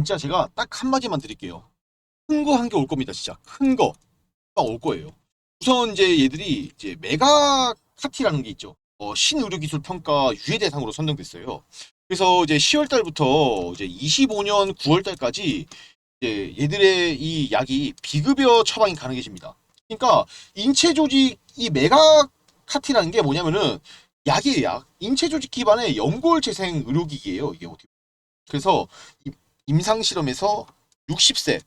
진짜 제가 딱 한마디만 드릴게요. 큰 거 한 개 올 겁니다, 진짜. 큰 거. 딱 올 거예요. 우선 이제 얘들이 이제 메가 카티라는 게 있죠. 어, 신의료기술 평가 유예 대상으로 선정됐어요. 그래서 이제 10월 달부터 이제 25년 9월 달까지 이제 얘들의 이 약이 비급여 처방이 가능해집니다. 그러니까 인체 조직 이 메가 카티라는 게 뭐냐면은 약이에요, 약. 인체 조직 기반의 연골 재생 의료기기예요, 이게 어떻게. 그래서 이- 임상 실험에서 60세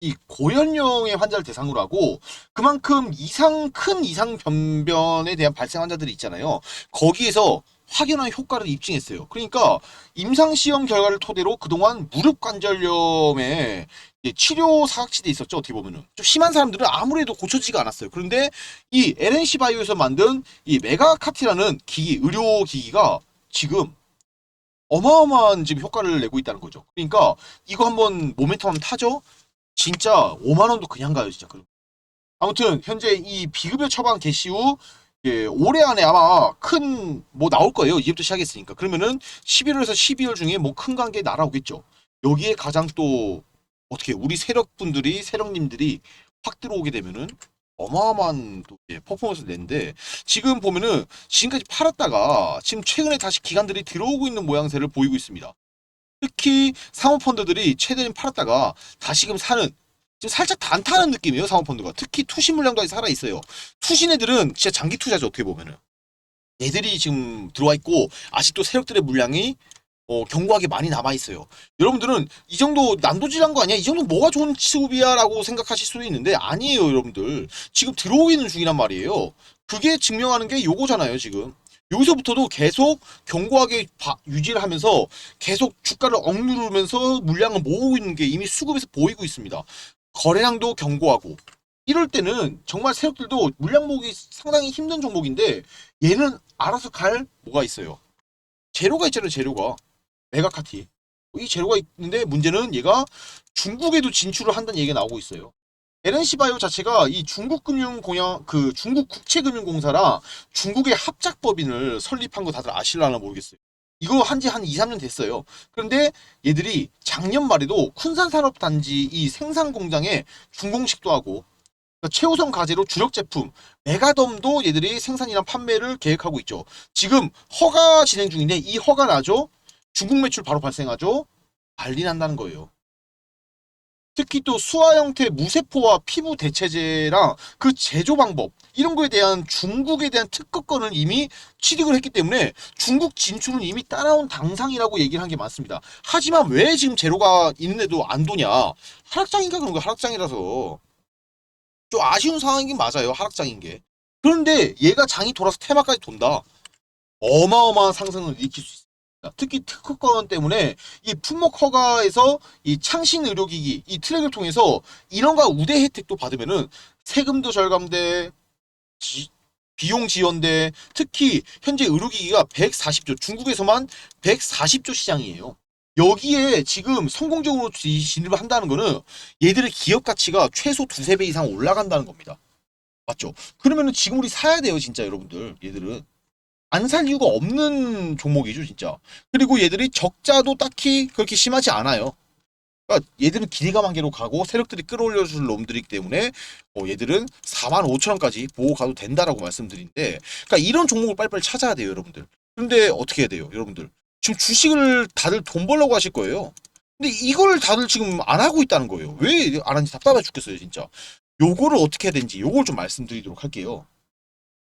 이 고연령의 환자를 대상으로 하고 그만큼 이상 큰 이상 변변에 대한 발생 환자들이 있잖아요. 거기에서 확연한 효과를 입증했어요. 그러니까 임상 시험 결과를 토대로 그동안 무릎 관절염에 치료 사각지대 있었죠. 어떻게 보면은 좀 심한 사람들은 아무래도 고쳐지지가 않았어요. 그런데 이 LNC 바이오에서 만든 이 메가카티라는 기기 의료 기기가 지금 어마어마한 지금 효과를 내고 있다는 거죠. 그러니까 이거 한번 모멘텀 타죠. 진짜 5만 원도 그냥 가요, 진짜. 아무튼 현재 이 비급여 처방 개시 후 예, 올해 안에 아마 큰 뭐 나올 거예요. 이제부터 시작했으니까. 그러면은 11월에서 12월 중에 뭐 큰 관계 날아오겠죠. 여기에 가장 또 어떻게 우리 세력분들이 세력님들이 확 들어오게 되면은 어마어마한 퍼포먼스를 내는데 지금 보면은 지금까지 팔았다가 지금 최근에 다시 기관들이 들어오고 있는 모양새를 보이고 있습니다. 특히 사모펀드들이 최대한 팔았다가 다시금 사는 지금 살짝 단타하는 느낌이에요 사모펀드가. 특히 투신 물량도 아직 살아 있어요. 투신 애들은 진짜 장기 투자죠 어떻게 보면은. 애들이 지금 들어와 있고 아직도 세력들의 물량이 어, 견고하게 많이 남아 있어요 여러분들은 이 정도 난도질한 거 아니야 이 정도 뭐가 좋은 취급이야 라고 생각하실 수도 있는데 아니에요 여러분들 지금 들어오기는 중이란 말이에요 그게 증명하는 게 요거잖아요 지금 여기서부터도 계속 견고하게 바- 유지를 하면서 계속 주가를 억누르면서 물량을 모으고 있는 게 이미 수급에서 보이고 있습니다. 거래량도 견고하고 이럴 때는 정말 세력들도 물량 모으기 상당히 힘든 종목인데 얘는 알아서 갈 뭐가 있어요. 재료가 있잖아요. 재료가 메가카티 이 재료가 있는데 문제는 얘가 중국에도 진출을 한다는 얘기가 나오고 있어요. LNC 바이오 자체가 이 중국 금융 공영 그 중국 국채 금융 공사랑 중국의 합작법인을 설립한 거 다들 아실라나 모르겠어요. 이거 한지한 2, 3년 됐어요. 그런데 얘들이 작년 말에도 쿤산 산업 단지 이 생산 공장에 준공식도 하고 그러니까 최우선 과제로 주력 제품 메가덤도 얘들이 생산이랑 판매를 계획하고 있죠. 지금 허가 진행 중인데 이 허가 나죠? 중국 매출 바로 발생하죠? 난리 난다는 거예요. 특히 또 수화 형태 무세포와 피부 대체제랑 그 제조 방법 이런 거에 대한 중국에 대한 특허권을 이미 취득을 했기 때문에 중국 진출은 이미 따라온 당상이라고 얘기를 한 게 많습니다. 하지만 왜 지금 제로가 있는데도 안 도냐? 하락장인가 그런 거 하락장이라서 좀 아쉬운 상황이긴 맞아요. 하락장인 게. 그런데 얘가 장이 돌아서 테마까지 돈다. 어마어마한 상승을 일으킬 수 있습니다. 특히 특허권 때문에 이 품목 허가에서 이 창신 의료기기 이 트랙을 통해서 이런가 우대 혜택도 받으면은 세금도 절감돼 지- 비용 지원돼 특히 현재 의료기기가 140조 중국에서만 140조 시장이에요. 여기에 지금 성공적으로 지- 진입을 한다는 거는 얘들의 기업 가치가 최소 두세 배 이상 올라간다는 겁니다. 맞죠? 그러면은 지금 우리 사야 돼요, 진짜 여러분들. 얘들은 안 살 이유가 없는 종목이죠, 진짜. 그리고 얘들이 적자도 딱히 그렇게 심하지 않아요. 그러니까 얘들은 길이가만개로 가고 세력들이 끌어올려 줄 놈들이기 때문에 어, 얘들은 4만 5천 원까지 보고 가도 된다라고 말씀드리는데 그러니까 이런 종목을 빨리빨리 찾아야 돼요 여러분들. 근데 어떻게 해야 돼요 여러분들? 지금 주식을 다들 돈 벌려고 하실 거예요. 근데 이걸 다들 지금 안 하고 있다는 거예요. 왜 안 하는지 답답해 죽겠어요 진짜. 요거를 어떻게 해야 되는지 요걸 좀 말씀드리도록 할게요